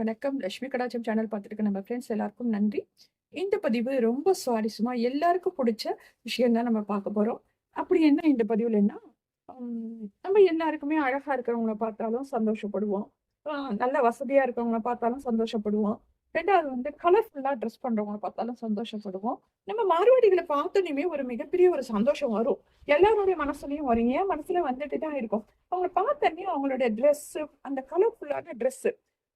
வணக்கம். லட்சுமி கடாச்சம் சேனல் பார்த்துருக்க நம்ம ஃப்ரெண்ட்ஸ் எல்லாருக்கும் நன்றி. இந்த பதிவு ரொம்ப சுவாரஸ்யமா எல்லாருக்கும் பிடிச்ச விஷயம் தான் நம்ம பார்க்க போறோம். அப்படி என்ன இந்த பதிவுல என்ன நம்ம எல்லாருக்குமே அழகா இருக்கிறவங்கள பார்த்தாலும் சந்தோஷப்படுவோம். நல்ல வசதியா இருக்கிறவங்கள பார்த்தாலும் சந்தோஷப்படுவோம். ரெண்டாவது வந்து கலர்ஃபுல்லா ட்ரெஸ் பண்றவங்களை பார்த்தாலும் சந்தோஷப்படுவோம். நம்ம மார்வாடிகள பார்த்தோன்னே ஒரு மிகப்பெரிய ஒரு சந்தோஷம் வரும். எல்லாருடைய மனசுலயும் வரும். ஏன் மனசுல வந்துட்டு தான் இருக்கும். அவங்கள பார்த்தோன்னே அவங்களுடைய ட்ரெஸ்ஸு, அந்த கலர்ஃபுல்லான ட்ரெஸ்ஸு,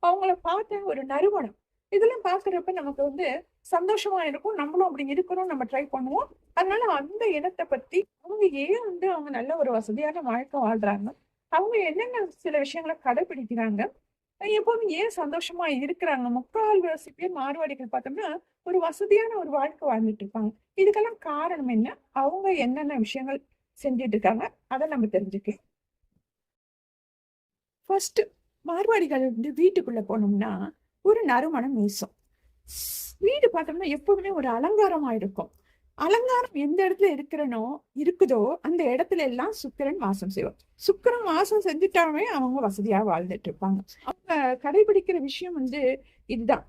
அவங்கள பார்த்த ஒரு நறுமணம். இதெல்லாம் பார்க்குறப்ப நமக்கு வந்து சந்தோஷமா இருக்கும். நம்மளும் அப்படி இருக்கணும் நம்ம ட்ரை பண்ணுவோம். அதனால அந்த இனத்தை பத்தி, அவங்க ஏன் வந்து அவங்க நல்ல ஒரு வசதியான வாழ்க்கை வாழ்றாங்க? அவங்க என்னென்ன சில விஷயங்கள கடைபிடிக்கிறாங்க? எப்பவும் ஏன் சந்தோஷமா இருக்கிறாங்க? முக்கால்வாசி பேர் மார்வாடிகள் பார்த்தோம்னா, ஒரு வசதியான ஒரு வாழ்க்கை வாழ்ந்துட்டு இருப்பாங்க. இதுக்கெல்லாம் காரணம் என்ன? அவங்க என்னென்ன விஷயங்கள் செஞ்சுட்டு இருக்காங்க? அதை நம்ம தெரிஞ்சுக்கலாம். ஃபர்ஸ்ட்டு மார்வாடிகள் வந்து வீட்டுக்குள்ள போனோம்னா, ஒரு நறுமணம் வீசும். வீடு பார்த்தோம்னா எப்பவுமே ஒரு அலங்காரமா இருக்கும். அலங்காரம் எந்த இடத்துல இருக்கிறனோ இருக்குதோ, அந்த இடத்துல எல்லாம் சுக்கிரன் வாசம் செய்வோம் சுக்கிரன் வாசம் செஞ்சுட்டாவே அவங்க வசதியா வாழ்ந்துட்டு இருப்பாங்க. அவங்க கடைபிடிக்கிற விஷயம் வந்து இதுதான்.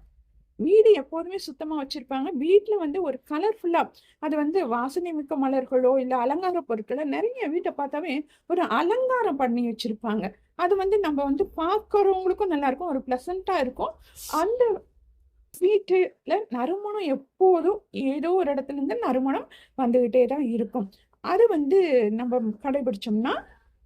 வீடு எப்போதுமே சுத்தமாக வச்சுருப்பாங்க வீட்டில் வந்து ஒரு கலர்ஃபுல்லாக அது வந்து வாசனை மிக்க மலர்களோ, இல்லை அலங்கார பொருட்களோ நிறைய வீட்டை பார்த்தாவே ஒரு அலங்காரம் பண்ணி வச்சுருப்பாங்க அது வந்து நம்ம வந்து பார்க்குறவங்களுக்கும் நல்லாயிருக்கும் ஒரு ப்ளசண்ட்டாக இருக்கும். அந்த வீட்டில் நறுமணம் எப்போதும் ஏதோ ஒரு இடத்துலருந்து நறுமணம் வந்துக்கிட்டே தான் இருக்கும். அது வந்து நம்ம கடைபிடிச்சோம்னா,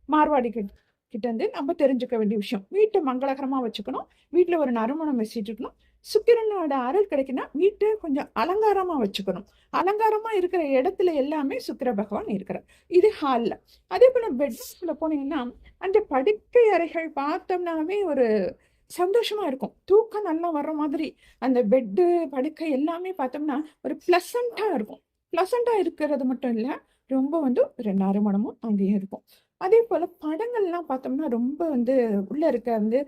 மார்வாடி கிட்ட கிட்டருந்து நம்ம தெரிஞ்சுக்க வேண்டிய விஷயம். வீட்டை மங்களகரமாக வச்சுக்கணும். வீட்டில் ஒரு நறுமணம் வச்சுட்டு இருக்கணும். சுக்கிரனோட அருள் கிடைக்குன்னா, வீட்டை கொஞ்சம் அலங்காரமாக வச்சுக்கணும். அலங்காரமாக இருக்கிற இடத்துல எல்லாமே சுக்கிர பகவான் இருக்கிறார். இது ஹாலில் அதே போல் பெட்ரூம்குள்ள போனீங்கன்னா, அந்த படுக்கை அறைகள் பார்த்தோம்னாவே ஒரு சந்தோஷமாக இருக்கும். தூக்கம் நல்லா வர்ற மாதிரி, அந்த பெட்டு, படுக்கை எல்லாமே பார்த்தோம்னா, ஒரு ப்ளசண்ட்டாக இருக்கும். ப்ளசண்ட்டாக இருக்கிறது மட்டும் இல்லை ரொம்ப வந்து ஒரு நறுமணமும் அங்கேயும் இருக்கும். அதே போல் படங்கள்லாம் பார்த்தோம்னா, ரொம்ப வந்து உள்ள இருக்க வந்து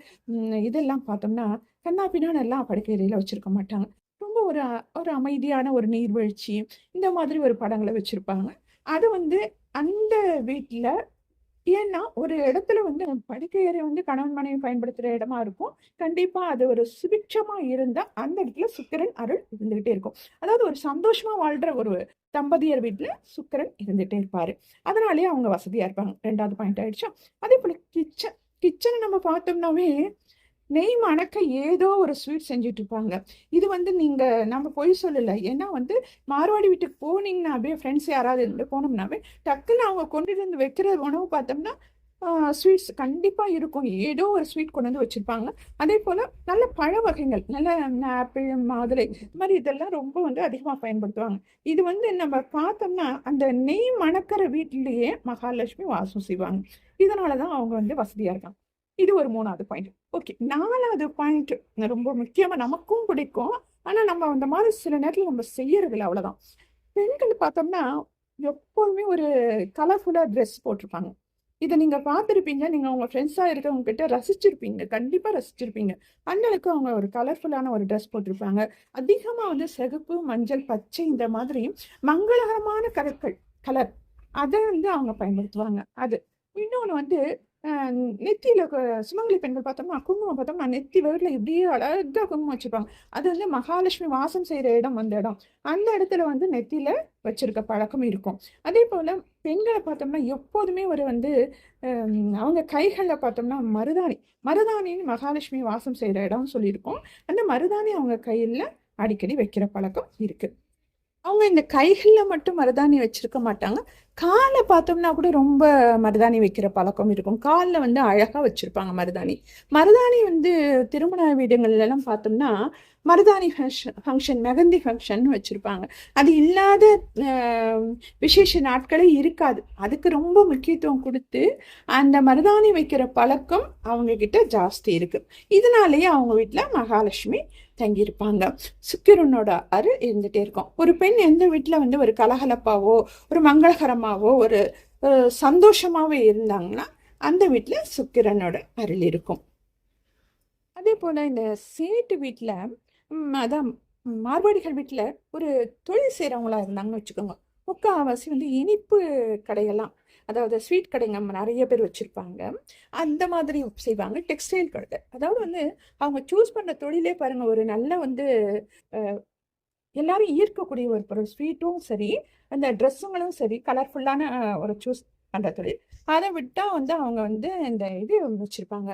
இதெல்லாம் பார்த்தோம்னா, கண்ணாப்பினான் எல்லாம் படுக்கையில வச்சிருக்க மாட்டாங்க. ரொம்ப ஒரு ஒரு அமைதியான ஒரு நீர்வீழ்ச்சி, இந்த மாதிரி ஒரு படங்களை வச்சிருப்பாங்க. அது வந்து அந்த வீட்டில் ஏன்னா, ஒரு இடத்துல வந்து படுக்கையறை வந்து கணவன், மனைவி பயன்படுத்துகிற இடமா இருக்கும். கண்டிப்பாக அது ஒரு சுபிட்சமா இருந்தால் அந்த இடத்துல சுக்கரன் அருள் இருந்துகிட்டே இருக்கும். அதாவது ஒரு சந்தோஷமாக வாழ்கிற ஒரு தம்பதியர் வீட்டில் சுக்கரன் இருந்துகிட்டே இருப்பார் அதனாலேயே அவங்க வசதியாக இருப்பாங்க. ரெண்டாவது பாயிண்ட் ஆயிடுச்சா? அதேபோல கிச்சன். கிச்சனை நம்ம பார்த்தோம்னாவே, நெய் மணக்க ஏதோ ஒரு ஸ்வீட் செஞ்சுட்டு இருப்பாங்க. இது வந்து நீங்கள் நம்ம பொய் சொல்லலை ஏன்னா வந்து மார்வாடி வீட்டுக்கு போனீங்கன்னா அப்படியே ஃப்ரெண்ட்ஸ் யாராவது இருந்து போனோம்னாவே, டக்குன்னு அவங்க கொண்டுட்டு வந்து வைக்கிற உணவு பார்த்தோம்னா, ஸ்வீட்ஸ் கண்டிப்பாக இருக்கும். ஏதோ ஒரு ஸ்வீட் கொண்டு வந்து வச்சுருப்பாங்க அதே போல் நல்ல பழ வகைகள், நல்ல ஆப்பிள், மாதுளை இது மாதிரி இதெல்லாம் ரொம்ப வந்து அதிகமாக பயன்படுத்துவாங்க. இது வந்து நம்ம பார்த்தோம்னா, அந்த நெய் மணக்கிற வீட்லேயே மகாலட்சுமி வாசம் செய்வாங்க. இதனால தான் அவங்க வந்து வசதியாக இருக்காங்க. இது ஒரு மூணாவது பாயிண்ட். ஓகே. நாலாவது பாயிண்ட் ரொம்ப முக்கியமாக நமக்கும் பிடிக்கும். ஆனால் நம்ம அந்த மாதிரி சில நேரத்தில் நம்ம செய்யறதில்ல அவ்வளோதான். பெண்கள் பார்த்தோம்னா, எப்போதுமே ஒரு கலர்ஃபுல்லாக ட்ரெஸ் போட்டிருப்பாங்க. இதை நீங்கள் பார்த்துருப்பீங்க நீங்கள் உங்கள் ஃப்ரெண்ட்ஸாக இருக்கவங்க கிட்ட ரசிச்சிருப்பீங்க. கண்டிப்பாக ரசிச்சிருப்பீங்க. அண்ணனுக்கு அவங்க ஒரு கலர்ஃபுல்லான ஒரு ட்ரெஸ் போட்டிருப்பாங்க. அதிகமாக வந்து சிகப்பு, மஞ்சள், பச்சை இந்த மாதிரி மங்களகரமான கலர்கள் கலர் அதை வந்து அவங்க பயன்படுத்துவாங்க. அது. இன்னொன்று வந்து நெத்தியில் சுமங்கலி பெண்கள் பார்த்தோம்னா, குங்குமம் பார்த்தோம்னா, நெத்தி வெரல்ல இப்படியே அழகாக குங்குமம் வச்சுருப்பாங்க அது வந்து மகாலட்சுமி வாசம் செய்கிற இடம் அந்த இடம். அந்த இடத்துல வந்து நெத்தியில் வச்சிருக்க பழக்கம் இருக்கும். அதே போல் பெண்களை பார்த்தோம்னா, எப்போதுமே ஒரு வந்து அவங்க கைகளில் பார்த்தோம்னா மருதாணி. மருதாணின்னு மகாலட்சுமி வாசம் செய்கிற இடம்னு சொல்லியிருக்கோம். அந்த மருதாணி அவங்க கையில் அடிக்கடி வைக்கிற பழக்கம் இருக்குது அவங்க இந்த கைகளில் மட்டும் மருதாணி வச்சிருக்க மாட்டாங்க. காலை பார்த்தோம்னா கூட ரொம்ப மருதாணி வைக்கிற பழக்கம் இருக்கும். காலில் வந்து அழகாக வச்சுருப்பாங்க மருதாணி. மருதாணி வந்து திருமண வீடுகள்லாம் பார்த்தோம்னா, மருதாணி ஃபங்க்ஷன் ஃபங்க்ஷன் மெகந்தி ஃபங்க்ஷன் வச்சுருப்பாங்க அது இல்லாத விசேஷ நாட்களே இருக்காது. அதுக்கு ரொம்ப முக்கியத்துவம் கொடுத்து அந்த மருதாணி வைக்கிற பழக்கம் அவங்கக்கிட்ட ஜாஸ்தி இருக்குது இதனாலேயே அவங்க வீட்டில் மகாலட்சுமி தங்கியிருப்பாங்க. சுக்கிரனோட அரு இருந்துகிட்டே இருக்கும். ஒரு பெண் எந்த வீட்டில் வந்து ஒரு கலகலப்பாவோ, ஒரு மங்களகரமாகவோ ஒரு சந்தோஷமாகவோ இருந்தாங்கன்னா, அந்த வீட்டில் சுக்கிரனோட அருள் இருக்கும். அதே போல் இந்த சேட்டு வீட்டில் அதான் மார்வாடிகள் வீட்டில் ஒரு தொழில் செய்கிறவங்களாக இருந்தாங்கன்னு வச்சுக்கோங்க. முக்கால்வாசி வந்து இனிப்பு கடையெல்லாம் அதாவது ஸ்வீட் கடைங்க நிறைய பேர் வச்சுருப்பாங்க. அந்த மாதிரி செய்வாங்க டெக்ஸ்டைல் கடை அதாவது வந்து அவங்க சூஸ் பண்ணுற தொழிலே பாருங்கள் ஒரு நல்ல வந்து எல்லாரும் ஈர்க்கக்கூடிய ஒரு பொருள். ஸ்வீட்டும் சரி அந்த ட்ரெஸ்ஸுங்களும் சரி கலர்ஃபுல்லான ஒரு சூஸ் பண்ணுற தொழில். அதை விட்டால் வந்து அவங்க வந்து இந்த இது வச்சுருப்பாங்க.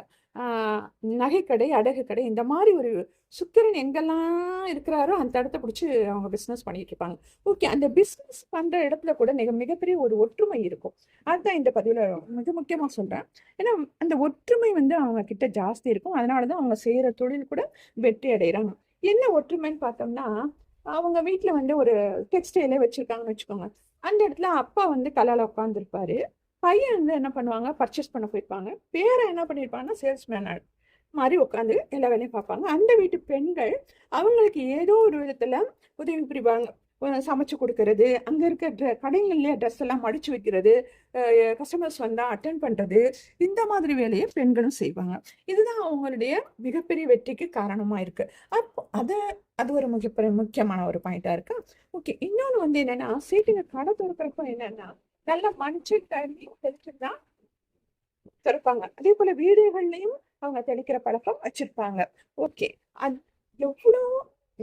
நகைக்கடை அடகு கடை இந்த மாதிரி ஒரு சுக்கிரன் எங்கெல்லாம் இருக்கிறாரோ அந்த இடத்த பிடிச்சி அவங்க பிஸ்னஸ் பண்ணிட்டு இருப்பாங்க. ஓகே அந்த பிஸ்னஸ் பண்ணுற இடத்துல கூட மிக மிகப்பெரிய ஒரு ஒற்றுமை இருக்கும். அதுதான் இந்த பதிவில் மிக முக்கியமாக சொல்கிறேன் ஏன்னா அந்த ஒற்றுமை வந்து அவங்க கிட்ட ஜாஸ்தி இருக்கும். அதனால தான் அவங்க செய்கிற தொழில் கூட வெற்றி அடைகிறாங்க. என்ன ஒற்றுமைன்னு பார்த்தோம்னா அவங்க வீட்டில் வந்து ஒரு டெக்ஸ்டைலே வச்சுருக்காங்கன்னு வச்சுக்கோங்க. அந்த இடத்துல அப்பா வந்து கலால உட்காந்துருப்பாரு பையன் வந்து என்ன பண்ணுவாங்க? பர்ச்சேஸ் பண்ண போயிருப்பாங்க. பேரை என்ன பண்ணியிருப்பாங்கன்னா சேல்ஸ்மேன் மாதிரி உட்காந்து எல்லா வேலையும் பார்ப்பாங்க. அந்த வீட்டு பெண்கள் அவங்களுக்கு ஏதோ ஒரு விதத்தில் உதவி புரிவாங்க. சமைச்சு கொடுக்கறது அங்கே இருக்க ட்ரெ கடைகள்லேயே ட்ரெஸ் எல்லாம் மடிச்சு வைக்கிறது கஸ்டமர்ஸ் வந்தால் அட்டன் பண்ணுறது இந்த மாதிரி வேலையை பெண்களும் செய்வாங்க. இதுதான் அவங்களுடைய மிகப்பெரிய வெற்றிக்கு காரணமாக இருக்குது அப்போ அதை அது ஒரு மிகப்பெரிய முக்கியமான ஒரு பாயிண்ட்டாக இருக்குது ஓகே இன்னொன்று வந்து என்னென்னா சீட்டுங்க கடை திறக்கிறப்ப என்னென்னா நல்ல மஞ்சள் தண்ணி தெளிச்சு தான் திறப்பாங்க. அதே போல வீடுகள்லையும் அவங்க தெளிக்கிற பழக்கம் வச்சிருப்பாங்க. ஓகே அது எவ்வளோ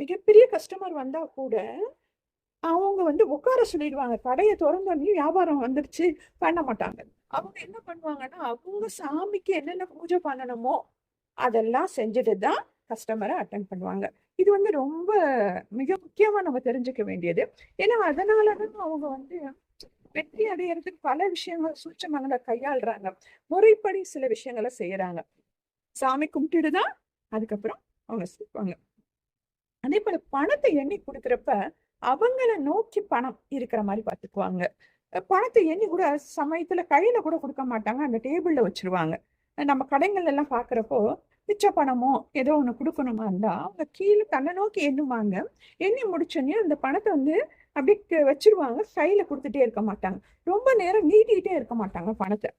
மிகப்பெரிய கஸ்டமர் வந்தா கூட அவங்க வந்து உட்கார சொல்லிடுவாங்க. கடையை திறந்தோடனே வியாபாரம் வந்துருச்சு பண்ண மாட்டாங்க. அவங்க என்ன பண்ணுவாங்கன்னா அவங்க சாமிக்கு என்னென்ன பூஜை பண்ணணுமோ அதெல்லாம் செஞ்சுட்டு தான் கஸ்டமரை அட்டன் பண்ணுவாங்க. இது வந்து ரொம்ப மிக முக்கியமா நம்ம தெரிஞ்சுக்க வேண்டியது. ஏன்னா அதனால தான் அவங்க வந்து வெற்றி அடையறதுக்கு பல விஷயங்கள் சூட்சமங்களை கையாளுறாங்க. முறைப்படி சில விஷயங்களை செய்யறாங்க. சாமி கும்பிட்டுடுதான் அதுக்கப்புறம் அவங்க செய்வாங்க அதே போல பணத்தை எண்ணி கொடுக்குறப்ப அவங்கள நோக்கி பணம் இருக்கிற மாதிரி பார்த்துக்குவாங்க. பணத்தை எண்ணி கூட சமயத்துல கையில கூட கொடுக்க மாட்டாங்க. அந்த டேபிள்ல வச்சிருவாங்க. நம்ம கடைகள் எல்லாம் பாக்குறப்போ மிச்ச பணமோ ஏதோ ஒன்று கொடுக்கணுமா இருந்தா அவங்க கீழே தன்னை நோக்கி எண்ணுவாங்க. எண்ணி முடிச்சோடனே அந்த பணத்தை வந்து அப்படி வச்சிருவாங்க. கையில கொடுத்துட்டே இருக்க மாட்டாங்க. ரொம்ப நேரம் நீட்டிக்கிட்டே இருக்க மாட்டாங்க பணத்தை.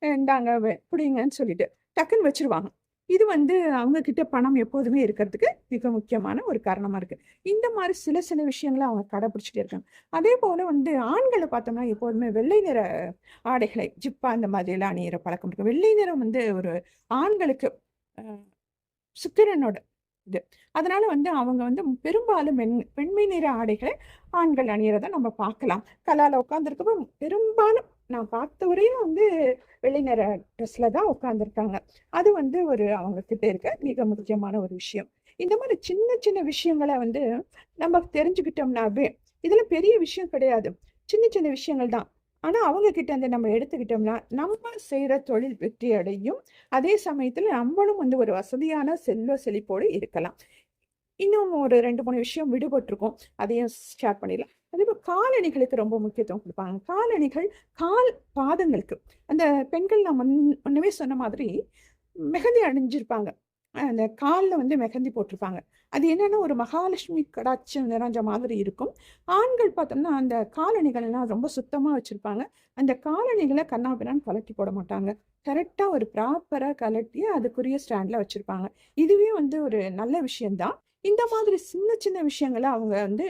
இந்தாங்க பிடிங்கன்னு சொல்லிட்டு டக்குன்னு வச்சிருவாங்க. இது வந்து அவங்க கிட்ட பணம் எப்போதுமே இருக்கிறதுக்கு மிக முக்கியமான ஒரு காரணமா இருக்கு. இந்த மாதிரி சில சில விஷயங்களை அவங்க கடைபிடிச்சிட்டே இருக்காங்க. அதே போல வந்து ஆண்களை பார்த்தோம்னா எப்போதுமே வெள்ளை நிற ஆடைகளை ஜிப்பா இந்த மாதிரி எல்லாம் அணியிற பழக்கம் இருக்கு. வெள்ளை நிறம் வந்து ஒரு ஆண்களுக்கு சுக்கிரனோட இது. அதனால வந்து அவங்க வந்து பெரும்பாலும் மென் பெண்மை நிற ஆடைகளை ஆண்கள் அணியிறத நம்ம பார்க்கலாம். கலால உட்காந்துருக்கப்போ பெரும்பாலும் நான் பார்த்த வரையும் வந்து வெள்ளை நிற ட்ரெஸ்ல தான் உட்காந்துருக்காங்க அது வந்து ஒரு அவங்க கிட்ட இருக்க மிக முக்கியமான ஒரு விஷயம். இந்த மாதிரி சின்ன சின்ன விஷயங்களை வந்து நம்ம தெரிஞ்சுக்கிட்டோம்னாவே இதுல பெரிய விஷயம் கிடையாது. சின்ன சின்ன விஷயங்கள் தான். ஆனால் அவங்க கிட்ட நம்ம எடுத்துக்கிட்டோம்னா நம்ம செய்கிற தொழில் வெற்றி அடையும். அதே சமயத்தில் நம்மளும் வந்து ஒரு வசதியான செல்வ செழிப்போடு இருக்கலாம். இன்னும் ஒரு ரெண்டு மூணு விஷயம் விடுபட்டிருக்கும். அதையும் ஷேர் பண்ணிடலாம். அதே போல் காலணிகளுக்கு ரொம்ப முக்கியத்துவம் கொடுப்பாங்க. காலணிகள் கால் பாதங்களுக்கு. அந்த பெண்கள் நான் முன் முன்னவே சொன்ன மாதிரி மெஹந்தி அணிஞ்சிருப்பாங்க. அந்த காலில் வந்து மெஹந்தி போட்டிருப்பாங்க. அது என்னென்னா ஒரு மகாலட்சுமி கடாட்சம் நிறைஞ்ச மாதிரி இருக்கும். ஆண்கள் பார்த்தோம்னா அந்த காலணிகள் எல்லாம் ரொம்ப சுத்தமாக வச்சுருப்பாங்க. அந்த காலணிகளை கண்ணாபிரான் கலட்டி போட மாட்டாங்க. கரெக்டாக ஒரு ப்ராப்பராக கலட்டி அதுக்குரிய ஸ்டாண்டில் வச்சுருப்பாங்க. இதுவே வந்து ஒரு நல்ல விஷயந்தான் இந்த மாதிரி சின்ன சின்ன விஷயங்களை அவங்க வந்து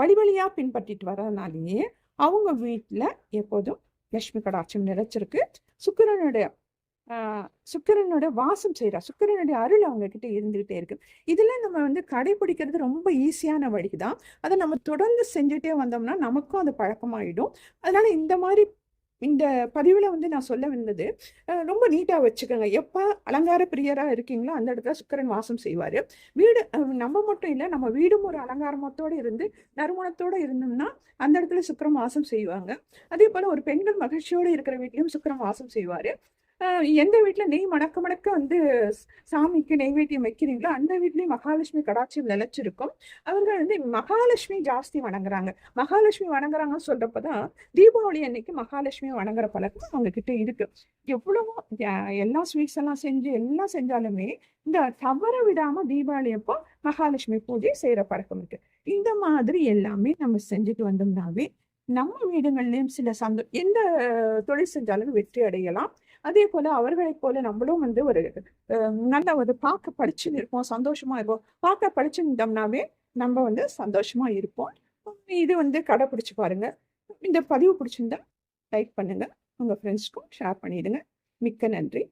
வழி வழியாக பின்பற்றிட்டு வரதுனாலேயே அவங்க வீட்டில் எப்போதும் லட்சுமி கடாட்சம் நிறைச்சிருக்கு. சுக்கரனுடைய சுக்கிரனோட வாசம் செய்கிறா சுக்கிரனுடைய அருள் அவங்க கிட்ட இருந்துகிட்டே இருக்கு. இதெல்லாம் நம்ம வந்து கடைபிடிக்கிறது ரொம்ப ஈஸியான வழி தான் அதை நம்ம தொடர்ந்து செஞ்சுட்டே வந்தோம்னா நமக்கும் அது பழக்கமாயிடும். அதனால இந்த மாதிரி இந்த பதிவில் வந்து நான் சொல்ல வந்தது ரொம்ப நீட்டாக வச்சுக்கோங்க. எப்போ அலங்கார பிரியராக இருக்கீங்களோ அந்த இடத்துல சுக்கிரன் வாசம் செய்வார். வீடு நம்ம மட்டும் இல்லை நம்ம வீடும் ஒரு அலங்காரமத்தோடு இருந்து நறுமணத்தோடு இருந்தோம்னா அந்த இடத்துல சுக்கிரன் வாசம் செய்வாங்க. அதே போல் ஒரு பெண்கள் மகிழ்ச்சியோடு இருக்கிற வீட்லையும் சுக்கிரன் வாசம் செய்வார். எந்த வீட்டில் நெய் மணக்க மணக்க வந்து சாமிக்கு நெய்வேத்தியம் வைக்கிறீங்களோ அந்த வீட்லேயும் மகாலட்சுமி கடாட்சியம் நிலைச்சிருக்கும். அவங்க வந்து மகாலட்சுமி ஜாஸ்தி வணங்குறாங்க. மகாலட்சுமி வணங்குறாங்கன்னு சொல்றப்பதான் தீபாவளி அன்னைக்கு மகாலட்சுமி வணங்குற பழக்கம் அவங்க கிட்ட இருக்கு. எவ்வளவோ எல்லா ஸ்வீட்ஸ் எல்லாம் செஞ்சு எல்லாம் செஞ்சாலுமே இந்த தவற விடாம தீபாவளி அப்போ மகாலட்சுமி பூஜை செய்யற பழக்கம் இருக்கு. இந்த மாதிரி எல்லாமே நம்ம செஞ்சுட்டு வந்தோம்னாவே நம்ம வீடுகள்லையும் சில சந்தோ எந்த தொழில் செஞ்சாலும் வெற்றி அடையலாம். அதே போல அவர்களைப் போல நம்மளும் வந்து ஒரு நல்ல ஒரு பார்க்க படிச்சுன்னு இருப்போம் சந்தோஷமா இருப்போம். பார்க்க படிச்சுட்டோம்னாவே நம்ம வந்து சந்தோஷமா இருப்போம். இது வந்து கடைப்பிடிச்சு பாருங்க. இந்த பதிவு பிடிச்சிருந்தா லைக் பண்ணுங்கள் உங்கள் ஃப்ரெண்ட்ஸ்க்கும் ஷேர் பண்ணிடுங்க. மிக்க நன்றி.